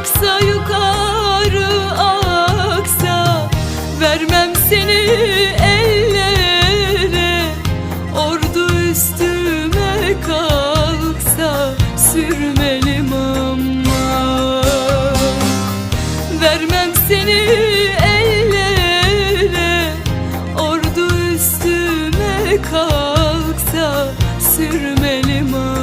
aksa yukarı aksa Vermem seni ellere. Ordu üstüme kalksa Sürmelim ama Vermem seni ellere. Ordu üstüme kalksa Sürmelim ama